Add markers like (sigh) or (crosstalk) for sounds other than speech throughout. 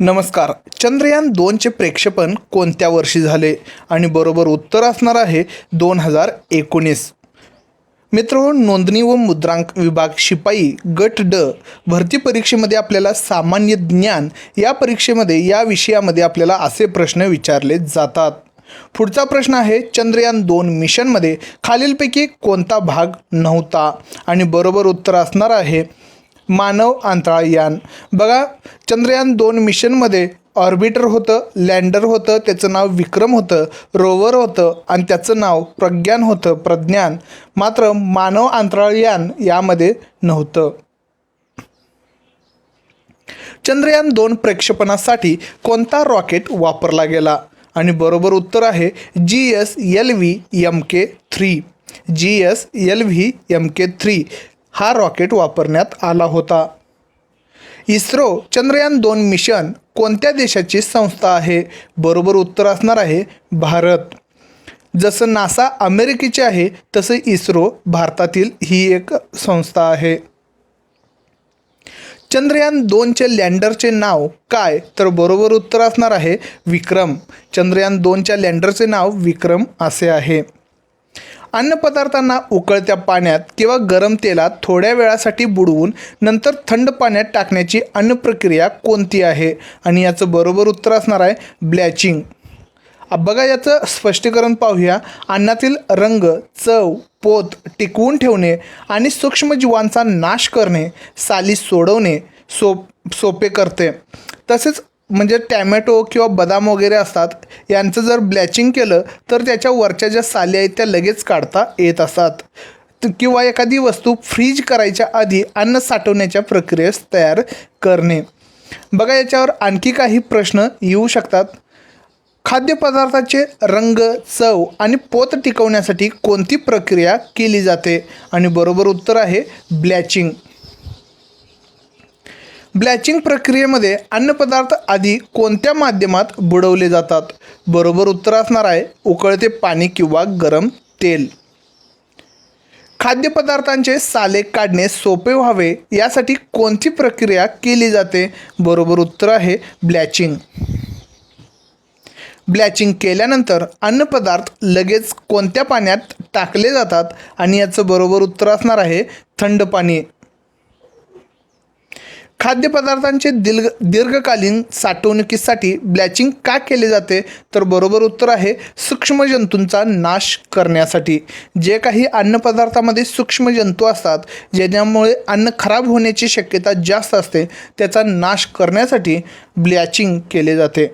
नमस्कार. चंद्रयान दोनचे प्रेक्षेपण कोणत्या वर्षी झाले? आणि बरोबर उत्तर असणार आहे दोन हजार एकोणीस. मित्र नोंदणी व मुद्रांक विभाग शिपाई गट ड भरती परीक्षेमध्ये आपल्याला सामान्य ज्ञान या परीक्षेमध्ये या विषयामध्ये आपल्याला असे प्रश्न विचारले जातात. पुढचा प्रश्न आहे चंद्रयान दोन मिशनमध्ये खालीलपैकी कोणता भाग नव्हता? आणि बरोबर उत्तर असणार आहे मानव अंतराळयान बघा चंद्रयान दोन मिशनमध्ये ऑर्बिटर होतं लँडर होतं त्याचं नाव विक्रम होतं रोवर होतं आणि त्याचं नाव प्रज्ञान होतं प्रज्ञान. मात्र मानव अंतराळयान यामध्ये नव्हतं. चंद्रयान दोन प्रक्षेपणासाठी कोणता रॉकेट वापरला गेला? आणि बरोबर उत्तर आहे G S L V M K three. G S L V M K three. हा रॉकेट वापरण्यात आला होता. इस्रो चंद्रयान दोन मिशन कोणत्या देशाची संस्था आहे? बरोबर उत्तर असणार आहे भारत. जसं नासा अमेरिकेचे आहे तसं इस्रो भारतातील ही एक संस्था आहे. चंद्रयान दोनचे लँडरचे नाव काय? तर बरोबर उत्तर असणार आहे विक्रम. चंद्रयान दोनच्या लँडरचे नाव विक्रम असे आहे. अन्नपदार्थांना उकळत्या पाण्यात किंवा गरम तेलात थोड्या वेळासाठी बुडवून नंतर थंड पाण्यात टाकण्याची अन्नप्रक्रिया कोणती आहे? आणि याचं बरोबर उत्तर असणार आहे ब्लॅचिंग. बघा याचं स्पष्टीकरण पाहूया. अन्नातील रंग चव पोत टिकवून ठेवणे आणि सूक्ष्मजीवांचा नाश करणे साली सोडवणे सोप सोपे करते. तसेच म्हणजे टॅमॅटो किंवा बदाम वगैरे असतात यांचं जर ब्लॅचिंग केलं तर त्याच्या वरच्या ज्या साली आहेत त्या लगेच काढता येत असतात. किंवा एखादी वस्तू फ्रीज करायच्या आधी अन्न साठवण्याच्या प्रक्रियेस तयार करणे. बघा याच्यावर आणखी काही प्रश्न येऊ शकतात. खाद्यपदार्थाचे रंग चव आणि पोत टिकवण्यासाठी कोणती प्रक्रिया केली जाते? आणि बरोबर उत्तर आहे ब्लॅचिंग. ब्लॅचिंग प्रक्रियेमध्ये अन्नपदार्थ आधी कोणत्या माध्यमात बुडवले जातात? बरोबर उत्तर असणार आहे उकळते पाणी किंवा गरम तेल. खाद्यपदार्थांचे साले काढणे सोपे व्हावे यासाठी कोणती प्रक्रिया केली जाते? बरोबर उत्तर आहे ब्लॅचिंग. ब्लॅचिंग केल्यानंतर अन्नपदार्थ लगेच कोणत्या पाण्यात टाकले जातात? आणि याचं बरोबर उत्तर असणार आहे थंड पाणी. खाद्यपदार्थांचे दीर्घ दीर्घकालीन साठवणुकीसाठी ब्लॅचिंग का केले जाते? तर बरोबर उत्तर आहे सूक्ष्मजंतूंचा नाश करण्यासाठी. जे काही अन्नपदार्थामध्ये सूक्ष्मजंतू असतात ज्याच्यामुळे अन्न खराब होण्याची शक्यता जास्त असते त्याचा नाश करण्यासाठी ब्लॅचिंग केले जाते.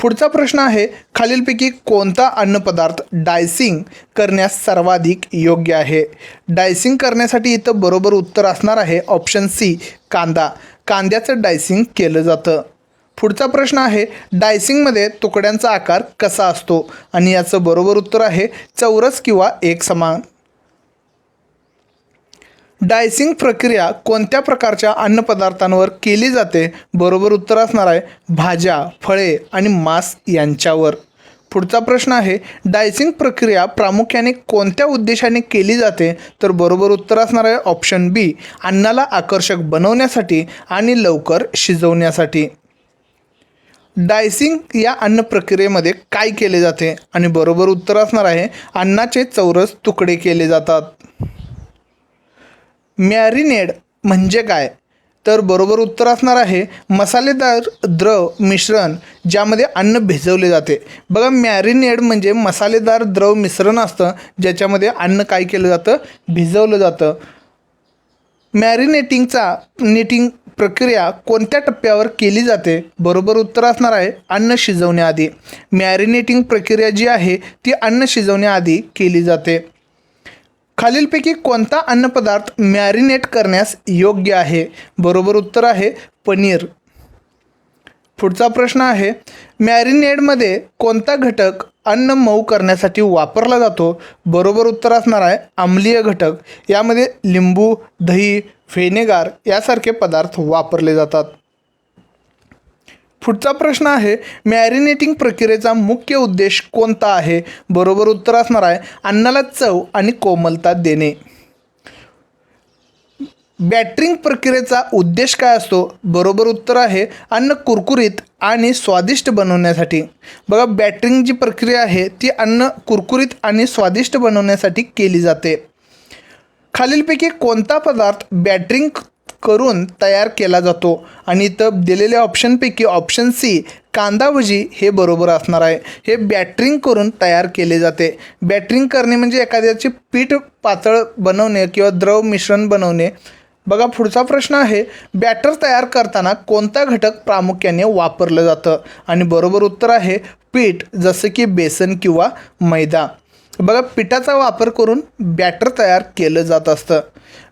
पुढचा प्रश्न आहे खालीलपैकी कोणता अन्नपदार्थ डायसिंग करण्यास सर्वाधिक योग्य आहे? डायसिंग करण्यासाठी इथं बरोबर उत्तर असणार आहे ऑप्शन सी कांदा. कांद्याचं डायसिंग केलं जातं. पुढचा प्रश्न आहे डायसिंगमध्ये तुकड्यांचा आकार कसा असतो? आणि याचं बरोबर उत्तर आहे चौरस किंवा एक समान. डायसिंग प्रक्रिया कोणत्या प्रकारच्या अन्नपदार्थांवर केली जाते? बरोबर उत्तर असणार आहे भाज्या फळे आणि मांस यांच्यावर. पुढचा प्रश्न आहे डायसिंग प्रक्रिया प्रामुख्याने कोणत्या उद्देशाने केली जाते? तर बरोबर उत्तर असणार आहे ऑप्शन बी अन्नाला आकर्षक बनवण्यासाठी आणि लवकर शिजवण्यासाठी. डायसिंग या अन्न प्रक्रियेमध्ये काय केले जाते? आणि बरोबर उत्तर असणार आहे अन्नाचे चौरस तुकडे केले जातात. मॅरिनेड म्हणजे काय? तर बरोबर उत्तर असणार आहे मसालेदार द्रव मिश्रण ज्यामध्ये अन्न भिजवले जाते. बघा मॅरिनेड म्हणजे मसालेदार द्रव मिश्रण असतं ज्याच्यामध्ये अन्न काय केलं जातं? भिजवलं जातं. मॅरिनेटिंगचा नेटिंग प्रक्रिया कोणत्या टप्प्यावर केली जाते? बरोबर उत्तर असणार आहे अन्न शिजवण्याआधी. मॅरिनेटिंग प्रक्रिया जी आहे ती अन्न शिजवण्याआधी केली जाते. खालीलपैकी कोणता अन्नपदार्थ मॅरिनेट करण्यास योग्य आहे? बरोबर उत्तर आहे पनीर. पुढचा प्रश्न आहे मॅरिनेडमध्ये कोणता घटक अन्न मऊ करण्यासाठी वापरला जातो? बरोबर उत्तर असणार आहे आम्लीय घटक. यामध्ये लिंबू दही फेनेगार यासारखे पदार्थ वापरले जातात. पुढचा प्रश्न आहे मॅरिनेटिंग प्रक्रियेचा मुख्य उद्देश कोणता आहे? बरोबर उत्तर असणार आहे अन्नाला चव आणि कोमलता देणे. बॅटरिंग प्रक्रियेचा उद्देश काय असतो? बरोबर उत्तर आहे अन्न कुरकुरीत आणि स्वादिष्ट बनवण्यासाठी. बघा बॅटरिंग जी प्रक्रिया आहे ती अन्न कुरकुरीत आणि स्वादिष्ट बनवण्यासाठी केली जाते. खालीलपैकी कोणता पदार्थ बॅटरिंग करून तयार केला जातो. आणि इथं दिलेल्या ऑप्शनपैकी ऑप्शन सी कांदा भजी हे बरोबर असणार आहे. हे बॅटरिंग करून तयार केले जाते. बॅटरिंग करणे म्हणजे एखाद्याचे पीठ पातळ बनवणे किंवा द्रव मिश्रण बनवणे. बघा पुढचा प्रश्न आहे बॅटर तयार करताना कोणता घटक प्रामुख्याने वापरलं जातं? आणि बरोबर उत्तर आहे पीठ जसं की बेसन किंवा मैदा. बघा पिठाचा वापर करून बॅटर तयार केलं जात असतं.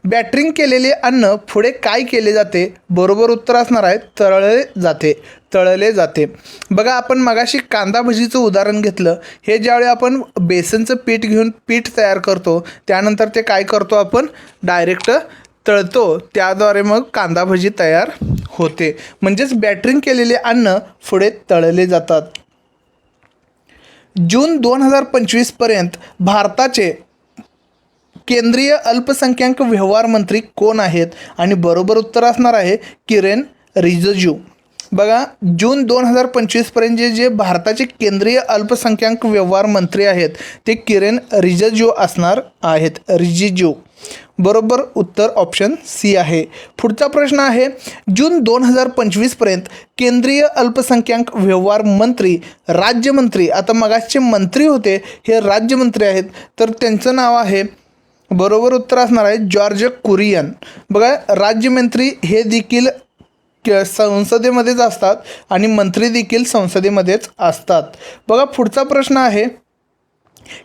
बॅटरिंग केलेले अन्न पुढे काय केले जाते? बरोबर उत्तर असणार आहे तळले जाते तळले जाते. बघा आपण मगाशी कांदा भजीचं उदाहरण घेतलं. हे ज्यावेळी आपण बेसनचं पीठ घेऊन पीठ तयार करतो त्यानंतर ते काय करतो आपण? डायरेक्ट तळतो. त्याद्वारे मग कांदा भजी तयार होते. म्हणजेच बॅटरिंग केलेले अन्न पुढे तळले जातात. जून दोन हजार पंचवीसपर्यंत भारताचे केंद्रीय अल्पसंख्याक व्यवहार मंत्री कोण आहेत? आणि बरोबर उत्तर असणार आहे किरेन रिजिजू. बघा जून दोन हजार पंचवीसपर्यंत जे जे भारताचे केंद्रीय अल्पसंख्याक व्यवहार मंत्री आहेत ते किरेन रिजिजू असणार आहेत. रिजिजू. बरोबर उत्तर ऑप्शन सी आहे. पुढचा प्रश्न आहे जून दोन हजार पंचवीसपर्यंत केंद्रीय अल्पसंख्याक व्यवहार मंत्री राज्यमंत्री आता मगाचे मंत्री होते हे राज्यमंत्री आहेत तर त्यांचं नाव आहे बरोबर उत्तर असणार आहे जॉर्ज कुरियन. बघा राज्यमंत्री हे देखील संसदेमध्येच असतात आणि मंत्री देखील संसदेमध्येच असतात. बघा पुढचा प्रश्न आहे.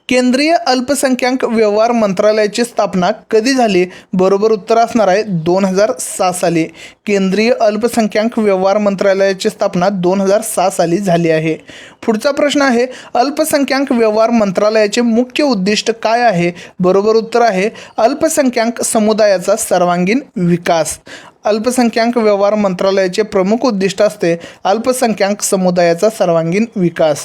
केंद्रीय अल्पसंख्याक व्यवहार मंत्रालयाची स्थापना कधी झाली? बरोबर उत्तर असणार आहे दोन हजार सहा साली. केंद्रीय अल्पसंख्याक व्यवहार मंत्रालयाची स्थापना दोन हजार सहा साली झाली आहे. पुढचा प्रश्न आहे अल्पसंख्याक व्यवहार मंत्रालयाचे मुख्य उद्दिष्ट काय आहे? बरोबर उत्तर आहे अल्पसंख्याक समुदायाचा सर्वांगीण विकास. अल्पसंख्याक व्यवहार मंत्रालयाचे प्रमुख उद्दिष्ट असते अल्पसंख्याक समुदायाचा सर्वांगीण विकास.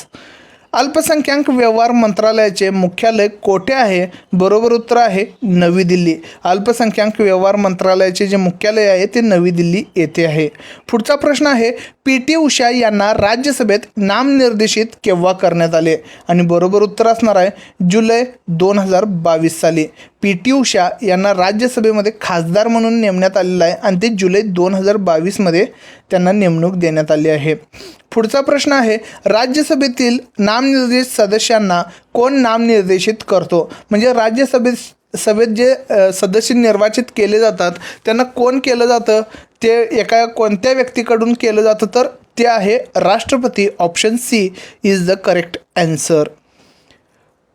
अल्पसंख्याक व्यवहार मंत्रालयाचे मुख्यालय कोठे आहे? बरोबर उत्तर आहे नवी दिल्ली. अल्पसंख्याक व्यवहार मंत्रालयाचे जे मुख्यालय आहे ते नवी दिल्ली येथे आहे. पुढचा प्रश्न आहे पी टी उषा यांना राज्यसभेत नामनिर्देशित केव्हा करण्यात आले? आणि बरोबर उत्तर असणार आहे जुलै दोन हजार बावीस साली. पी टी उषा यांना राज्यसभेमध्ये खासदार म्हणून नेमण्यात आलेलं आहे आणि ते जुलै दोन हजार बावीसमध्ये त्यांना नेमणूक देण्यात आली आहे. पुढचा प्रश्न आहे राज्यसभेतील नामनिर्देशित सदस्यांना कोण नामनिर्देशित करतो? म्हणजे राज्यसभेत सभेत जे सदस्य निर्वाचित केले जातात त्यांना कोण केलं जातं? ते एका कोणत्या व्यक्तीकडून केलं जातं? तर ते आहे राष्ट्रपती option C is the correct answer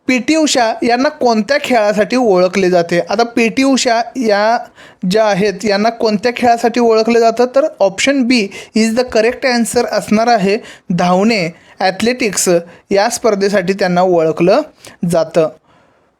P T Usha यांना कोणत्या खेळासाठी ओळखले जाते? आता पी टी उषा या ज्या आहेत यांना कोणत्या खेळासाठी ओळखलं जातं तर option B is the correct answer असणार आहे. धावणे ॲथलेटिक्स या स्पर्धेसाठी त्यांना ओळखलं जातं.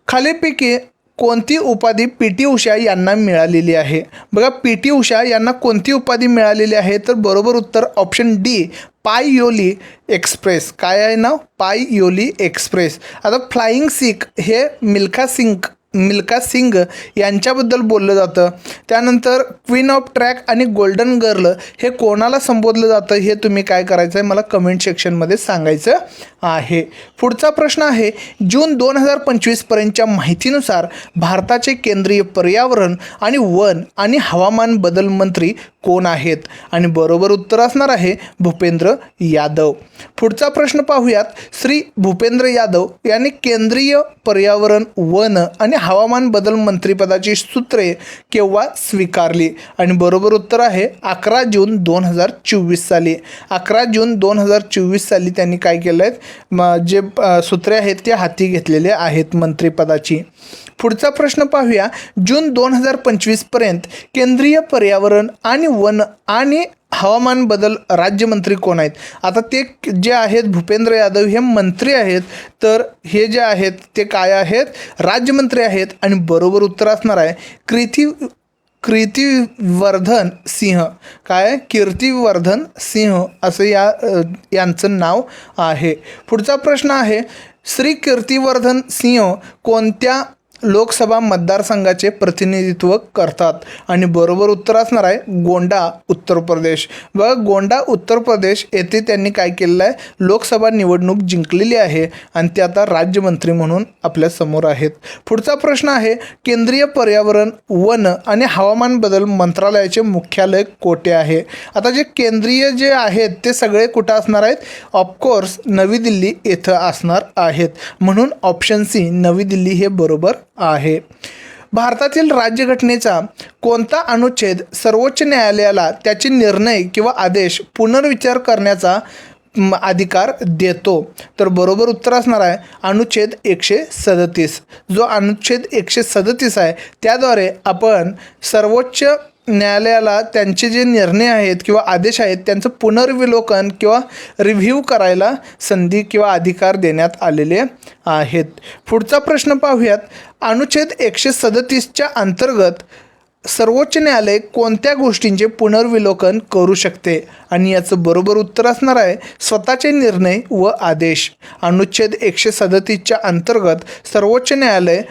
खालीलपैकी कोणती उपाधी पी टी उषा यांना मिळालेली आहे? बघा पी टी उषा यांना कोणती उपाधी मिळालेली आहे? तर बरोबर उत्तर ऑप्शन डी पाय योली एक्सप्रेस. काय आहे नाव? Payyoli express. आता फ्लाइंग सिख हे मिल्खा सिंग मिल्खा सिंग यांच्याबद्दल बोललं जातं. त्यानंतर क्वीन ऑफ ट्रॅक आणि गोल्डन गर्ल हे कोणाला संबोधलं जातं हे तुम्ही काय करायचं आहे मला कमेंट सेक्शनमध्ये सांगायचं आहे. पुढचा प्रश्न आहे जून दोन हजार पंचवीसपर्यंतच्या माहितीनुसार भारताचे केंद्रीय पर्यावरण आणि वन आणि हवामान बदल मंत्री कोण आहेत? आणि बरोबर उत्तर असणार आहे भूपेंद्र यादव. पुढचा प्रश्न पाहूयात श्री भूपेंद्र यादव यांनी केंद्रीय पर्यावरण वन आणि हवामान बदल मंत्रीपदाची सूत्रे केव्हा स्वीकारली? आणि बरोबर उत्तर आहे अकरा जून दोन हजार चोवीस साली. अकरा जून दोन हजार चोवीस साली त्यांनी काय केलं आहे म जे सूत्रे आहेत ते हाती घेतलेले आहेत मंत्रिपदाची. पुढचा प्रश्न पाहूया. जून दोन हजार पंचवीसपर्यंत केंद्रीय पर्यावरण आणि वन आणि हवामान बदल राज्यमंत्री कोण आहेत? आता ते जे आहेत भूपेंद्र यादव हे मंत्री आहेत तर हे जे आहेत ते काय आहेत? राज्यमंत्री आहेत आणि बरोबर उत्तर असणार आहे कृती कीर्तिवर्धन सिंह. काय? कीर्तिवर्धन सिंह असं या यांचं नाव आहे. पुढचा प्रश्न आहे श्री कीर्तिवर्धन सिंह कोणत्या लोकसभा मतदारसंघाचे प्रतिनिधित्व करतात. आणि बरोबर उत्तर असणार आहे गोंडा उत्तर प्रदेश. व गोंडा उत्तर प्रदेश येथे त्यांनी काय केलेलं आहे? लोकसभा निवडणूक जिंकलेली आहे आणि ते आता राज्यमंत्री म्हणून आपल्यासमोर आहेत. पुढचा प्रश्न आहे केंद्रीय पर्यावरण वन आणि हवामान बदल मंत्रालयाचे मुख्यालय कोठे आहे? आता जे केंद्रीय जे आहेत ते सगळे कुठं असणार आहेत? ऑफकोर्स नवी दिल्ली येथं असणार आहेत. म्हणून ऑप्शन सी नवी दिल्ली हे बरोबर आहे. भारतातील राज्यघटनेचा कोणता अनुच्छेद सर्वोच्च न्यायालयाला त्याचे निर्णय किंवा आदेश पुनर्विचार करण्याचा अधिकार देतो? तर बरोबर उत्तर असणार आहे अनुच्छेद एकशे सदतीस. जो अनुच्छेद एकशे सदतीस आहे त्याद्वारे आपण सर्वोच्च न्यायालयाला त्यांचे जे निर्णय आहेत किंवा आदेश आहेत त्यांचं पुनर्विलोकन किंवा रिव्ह्यू करायला संधी किंवा अधिकार देण्यात आलेले आहेत. पुढचा प्रश्न पाहूयात. अनुच्छेद एकशे सदतीसच्या अंतर्गत सर्वोच्च न्यायालय कोणत्या गोष्टींचे पुनर्विलोकन करू शकते? आणि याचं बरोबर उत्तर असणार आहे स्वतःचे निर्णय व आदेश. अनुच्छेद एकशे सदतीसच्या अंतर्गत सर्वोच्च न्यायालय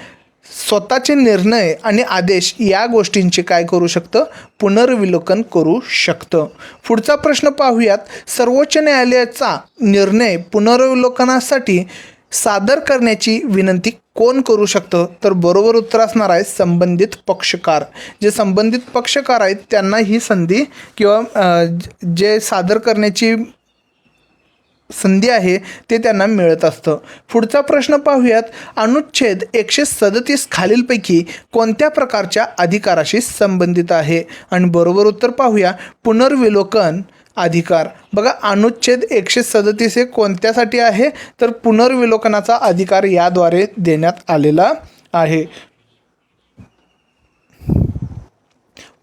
स्वतःचे निर्णय आणि आदेश या गोष्टींचे काय करू शकतं? पुनर्विलोकन करू शकतं. पुढचा प्रश्न पाहूयात. सर्वोच्च न्यायालयाचा निर्णय पुनर्विलोकनासाठी सादर करण्याची विनंती कोण करू शकतं? तर बरोबर उत्तर असणार आहे संबंधित पक्षकार. जे संबंधित पक्षकार आहेत त्यांना ही संधी किंवा जे सादर करण्याची संधी आहे ते त्यांना मिळत असतं. पुढचा प्रश्न पाहूयात. अनुच्छेद एकशे सदतीस खालीलपैकी कोणत्या प्रकारच्या अधिकाराशी संबंधित आहे? आणि बरोबर उत्तर पाहूया. पुनर्विलोकन अधिकार. बघा अनुच्छेद एकशे सदतीस हे कोणत्यासाठी आहे? तर पुनर्विलोकनाचा अधिकार याद्वारे देण्यात आलेला आहे.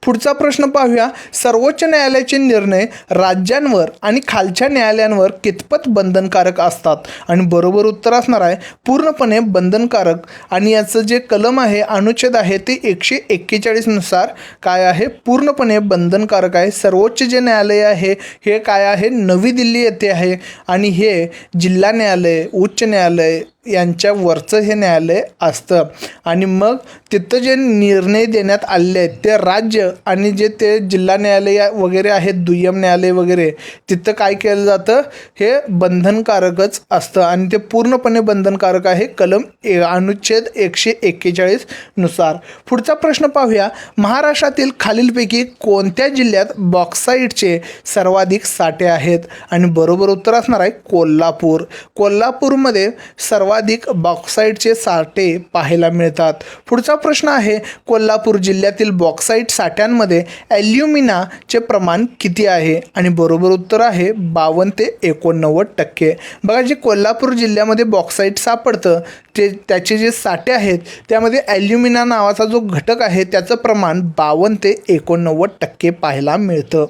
पुढचा प्रश्न पाहूया. सर्वोच्च न्यायालयाचे निर्णय राज्यांवर आणि खालच्या न्यायालयांवर कितपत बंधनकारक असतात? आणि बरोबर उत्तर असणार आहे पूर्णपणे बंधनकारक. आणि याचं जे कलम आहे अनुच्छेद आहे ते एकशे एक्केचाळीसनुसार काय आहे? पूर्णपणे बंधनकारक आहे. सर्वोच्च जे न्यायालय आहे हे काय आहे? नवी दिल्ली येथे आहे. आणि हे जिल्हा न्यायालय उच्च न्यायालय यांच्यावरचं हे न्यायालय असतं. आणि मग तिथं जे निर्णय देण्यात आलेले आहेत ते राज्य आणि जे ते जिल्हा न्यायालय वगैरे आहेत दुय्यम न्यायालय वगैरे तिथं काय केलं जातं? हे बंधनकारकच असतं आणि ते पूर्णपणे बंधनकारक आहे कलम ए अनुच्छेद एकशे एक्केचाळीसनुसार पुढचा प्रश्न पाहूया. महाराष्ट्रातील खालीलपैकी कोणत्या जिल्ह्यात बॉक्साईटचे सर्वाधिक साठे आहेत? आणि बरोबर उत्तर असणार आहे कोल्हापूर. कोल्हापूरमध्ये सर्वाधिक बॉक्साईटचे साठे पाहायला मिळतात. पुढचा प्रश्न आहे कोल्हापूर जिल्ह्यातील बॉक्साईट वाक्यांमध्ये ॲल्युमिनाचे प्रमाण किती आहे? आणि बरोबर उत्तर आहे बावन्न ते एकोणनव्वद टक्के. बघा जे कोल्हापूर जिल्ह्यामध्ये बॉक्साईट सापडतं ते त्याचे जे साठे आहेत त्यामध्ये ॲल्युमिना नावाचा जो घटक आहे त्याचं प्रमाण बावन्न ते एकोणनव्वद टक्के पाहायला मिळतं.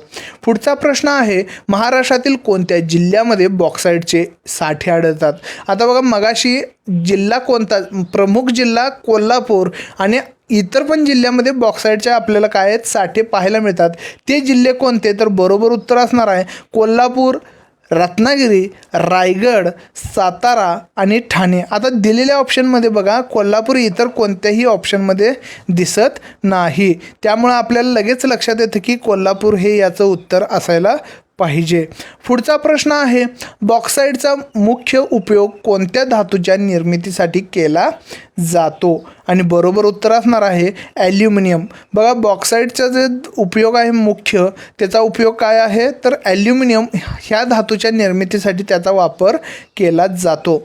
पुढचा प्रश्न आहे महाराष्ट्रातील कोणत्या जिल्ह्यामध्ये बॉक्साईटचे साठे आढळतात? आता बघा मगाशी जिल्हा कोणता प्रमुख जिल्हा कोल्हापूर आणि इतर पण जिल्ह्यामध्ये बॉक्साईटच्या आपल्याला काय आहेत साठे पाहायला मिळतात. ते जिल्हे कोणते? तर बरोबर उत्तर असणार आहे कोल्हापूर रत्नागिरी रायगड सातारा आणि ठाणे. आता दिलेल्या ऑप्शनमध्ये बघा कोल्हापूर इतर कोणत्याही ऑप्शनमध्ये दिसत नाही. त्यामुळं आपल्याला लगेच लक्षात येतं की कोल्हापूर हे याचं उत्तर असायला पाहिजे. पुढचा प्रश्न आहे बॉक्साईडचा मुख्य उपयोग कोणत्या धातूच्या निर्मितीसाठी केला जातो? आणि बरोबर उत्तर असणार आहे ॲल्युमिनियम. बघा बॉक्साईडचा जे उपयोग आहे मुख्य त्याचा उपयोग काय आहे? तर ॲल्युमिनियम ह्या धातूच्या निर्मितीसाठी त्याचा वापर केला जातो.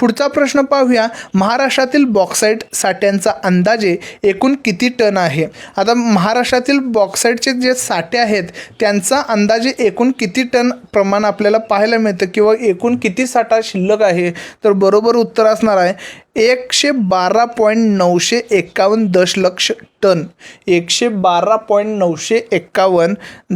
पुढचा प्रश्न पाहूया. महाराष्ट्रातील बॉक्साईट साठ्यांचा अंदाजे एकूण किती टन आहे? आता महाराष्ट्रातील बॉक्साईटचे जे साठे आहेत त्यांचा अंदाजे एकूण किती टन प्रमाण आपल्याला पाहायला मिळतं किंवा एकूण किती साठा शिल्लक आहे? तर बरोबर उत्तर असणार आहे एकशे बारा पॉईंट नऊशे एक्कावन्न दशलक्ष टन. एकशे बारा पॉईंट नऊशे एक्कावन्न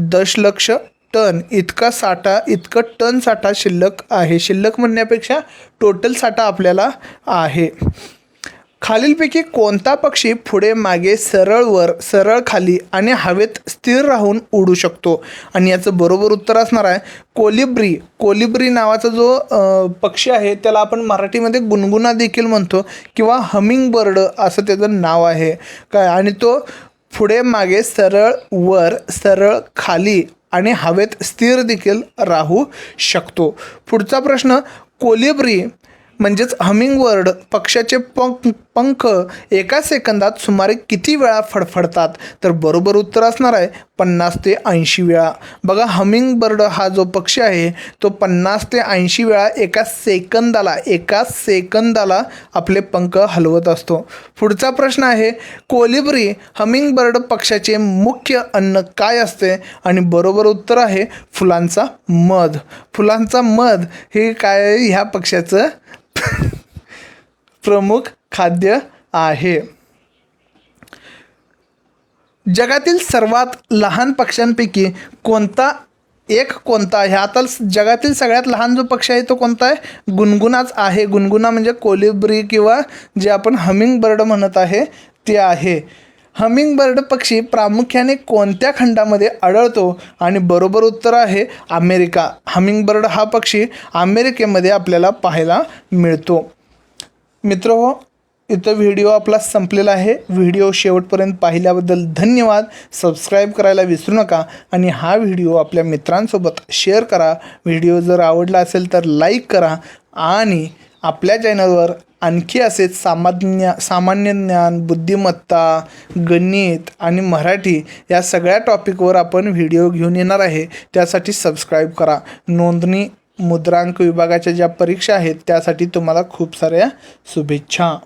दशलक्ष टन इतका साठा इतकं टन साठा शिल्लक आहे. शिल्लक म्हणण्यापेक्षा टोटल साठा आपल्याला आहे. खालीलपैकी कोणता पक्षी पुढे मागे सरळ वर सरळ खाली आणि हवेत स्थिर राहून उडू शकतो? आणि याचं बरोबर उत्तर असणार आहे कोलिब्री. कोलिब्री नावाचा जो पक्षी आहे त्याला आपण मराठीमध्ये गुणगुणा देखील म्हणतो किंवा हमिंग बर्ड असं त्याचं नाव आहे. काय? आणि तो पुढे मागे सरळ वर सरळ खाली आणि हवेत स्थिर देखील राहू शकतो. पुढचा प्रश्न कोलिब्री म्हणजेच हमिंगवर्ड पक्षाचे पंख पंख एका सेकंदात सुमारे किती वेळा फडफडतात? तर बरोबर उत्तर असणार आहे पन्नास ते ऐंशी वेळा. बघा हमिंगबर्ड हा जो पक्षी आहे तो पन्नास ते ऐंशी वेळा एका सेकंदाला एका सेकंदाला आपले पंख हलवत असतो. पुढचा प्रश्न आहे कोलिब्री हमिंगबर्ड पक्षाचे मुख्य अन्न काय असते? आणि बरोबर उत्तर आहे फुलांचा मध. फुलांचा मध हे काय ह्या पक्षाचं (laughs) प्रमुख खाद्य आहे. जगातील सर्वात लहान पक्ष्यांपैकी कोणता एक कोणता आहे? आता जगातील सगळ्यात लहान जो पक्षी आहे तो कोणता आहे? गुणगुणाच आहे. गुणगुणा म्हणजे कोलिब्री किंवा जे आपण हमिंग बर्ड म्हणत आहे ते आहे. हमिंग बर्ड पक्षी प्रामुख्याने कोणत्या खंडामध्ये आढळतो? आणि बरोबर उत्तर आहे अमेरिका. हमिंग बर्ड हा पक्षी अमेरिकेमध्ये आपल्याला पाहायला मिळतो. मित्र हो इथं व्हिडिओ आपला संपलेला आहे. व्हिडिओ शेवटपर्यंत पाहिल्याबद्दल धन्यवाद. सबस्क्राईब करायला विसरू नका आणि हा व्हिडिओ आपल्या मित्रांसोबत शेअर करा. व्हिडिओ जर आवडला असेल तर लाईक करा आणि आपल्या चॅनलवर आणखी असेच सामान्य सामान्य ज्ञान बुद्धिमत्ता गणित आणि मराठी या सगळ्या टॉपिकवर आपण व्हिडिओ घेऊन येणार आहे. त्यासाठी सबस्क्राईब करा. नोंदणी मुद्रांक विभागाच्या ज्या परीक्षा आहेत त्यासाठी तुम्हाला खूप साऱ्या शुभेच्छा.